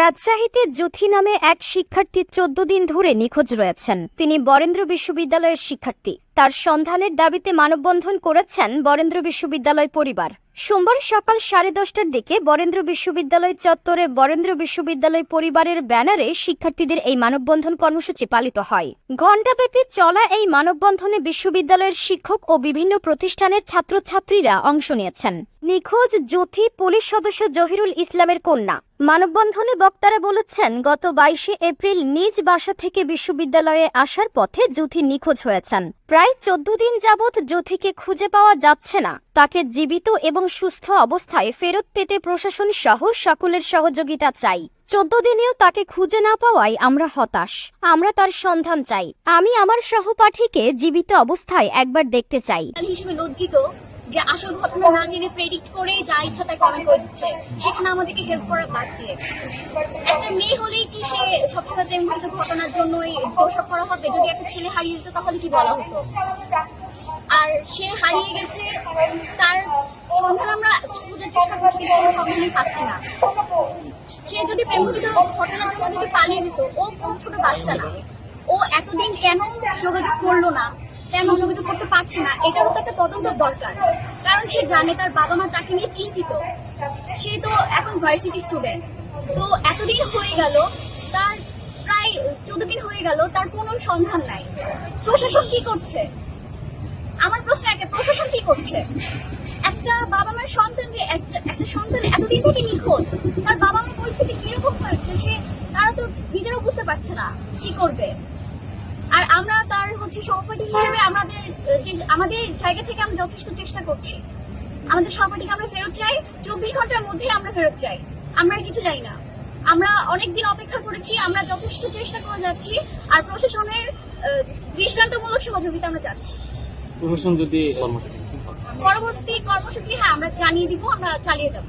রাজশাহীতে জুথি নামে এক শিক্ষার্থী চোদ্দ দিন ধরে নিখোঁজ রয়েছেন। তিনি বরেন্দ্র বিশ্ববিদ্যালয়ের শিক্ষার্থী। তার সন্ধানের দাবিতে মানববন্ধন করেছেন বরেন্দ্র বিশ্ববিদ্যালয় পরিবার। সোমবার সকাল সাড়ে দশটার দিকে বরেন্দ্র বিশ্ববিদ্যালয় চত্বরে বরেন্দ্র বিশ্ববিদ্যালয় পরিবারের ব্যানারে শিক্ষার্থীদের এই মানববন্ধন কর্মসূচি পালিত হয়। ঘণ্টাব্যাপী চলা এই মানববন্ধনে বিশ্ববিদ্যালয়ের শিক্ষক ও বিভিন্ন প্রতিষ্ঠানের ছাত্রছাত্রীরা অংশ নিয়েছেন। নিখোঁজ জ্যোথি পুলিশ সদস্য জহিরুল ইসলামের কন্যা। মানববন্ধনে বক্তারা বলেছেন, গত বাইশে এপ্রিল নিজ বাসা থেকে বিশ্ববিদ্যালয়ে আসার পথে জ্যোথি নিখোঁজ হয়েছেন। প্রায় চোদ্দ দিন যাবৎ জ্যোথিকে খুঁজে পাওয়া যাচ্ছে না। তাকে জীবিত এবং সুস্থ অবস্থায় ফেরত পেতে প্রশাসন সহ সকলের সহযোগিতা চাই। চোদ্দ দিনেও তাকে খুঁজে না পাওয়ায় আমরা হতাশ। আমরা তার সন্ধান চাই। আমি আমার সহপাঠীকে জীবিত অবস্থায় একবার দেখতে চাই। লজ্জিত। যে আসল ঘটনা না জেনে প্রেডিক্ট করে যা ইচ্ছা তাই কমেন্ট করে দিচ্ছে, সেখানে আমাদেরকে হেল্প করা বাদ দিয়ে একটা মেয়ে হলেই কি সে সবসময় প্রেমঘটিত ঘটনার জন্যই দোষক করা হবে? যদি একটা ছেলে হারিয়ে যেত, তাহলে কি বলা হতো? আর সে হারিয়ে গেছে, তার সন্ধান আমরা খোঁজার চেষ্টা করছি কোনো সন্ধানই পাচ্ছি না। সে যদি প্রেমঘটিত ঘটনার জন্য যদি পালিয়ে যেত, ও কোনো ছোট বাচ্চা না। ও এতদিন কেন যোগাযোগ করল না? কেন যোগাযোগ করতে পারছে না? এটারও তো একটা তদন্ত দরকার। সে জানে, তার বাবা মা তাকে নিয়ে চিন্তিত। সে তো এখন ভার্সিটি স্টুডেন্ট তো এতদিন হয়ে গেল, তার প্রায় চোদ্দ দিন হয়ে গেল, তার কোনো সন্ধান নাই। প্রশাসন কি করছে? আমার প্রশ্ন একটা প্রশাসন কি করছে? একটা বাবা মার সন্তান যে, একটা সন্তান এতদিন থেকে নিখোঁজ, তার বাবা মার পরিস্থিতি কীরকম হয়েছে সে, তারা তো নিজেরাও বুঝতে পারছে না, কি করবে? হচ্ছে সহপাঠী হিসেবে আমাদের আমাদের জায়গা থেকে আমরা যথেষ্ট চেষ্টা করছি। আমাদের সহপাঠীকে আমরা ফেরত চাই চব্বিশ ঘণ্টার মধ্যে আমরা ফেরত চাই। আমরা কিছু চাই না। আমরা অনেকদিন অপেক্ষা করেছি আমরা যথেষ্ট চেষ্টা করে যাচ্ছি আর প্রশাসনের দৃষ্টান্তমূলক সহযোগিতা আমরা চাচ্ছি। প্রশাসন যদি কর্মসূচি পরবর্তী কর্মসূচি হ্যাঁ আমরা জানিয়ে দিব আমরা চালিয়ে যাব।